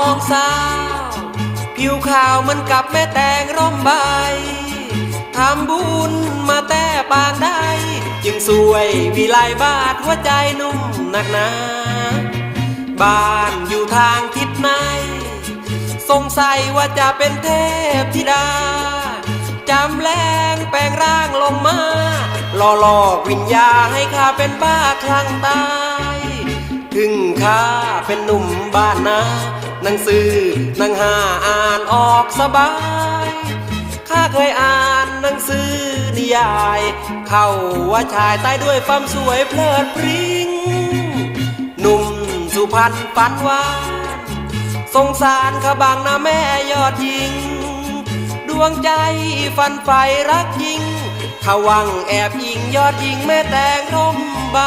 มองสาว ผิวขาวเหมือนกับแม่แตงร่มใบ ทำบุญมาแต่ปานใดจึงสวยวิไลบาดหัวใจนุ่มหนักหนา บ้านอยู่ทางทิศไหน สงสัยว่าจะเป็นเทพธิดา จำแรงแปลงร่างลงมาหล่อหลอกวิญญาให้ข้าเป็นบ้าคลั่งตาย ถึงข้าเป็นหนุ่มบ้านนา หนังสือหนังหาอ่านออกสบาย ข้าเคยอ่านหนังสือนิยาย เข้าว่าชายตายด้วยความสวยเพลิดเพริ้งหนุ่มสุพรรณฝันวานสงสารขบางนะแม่ยอดยิง ดวงใจฝันใฝ่รักยิงขวังแอบยิงยอดยิงแม่แตงร่มใบ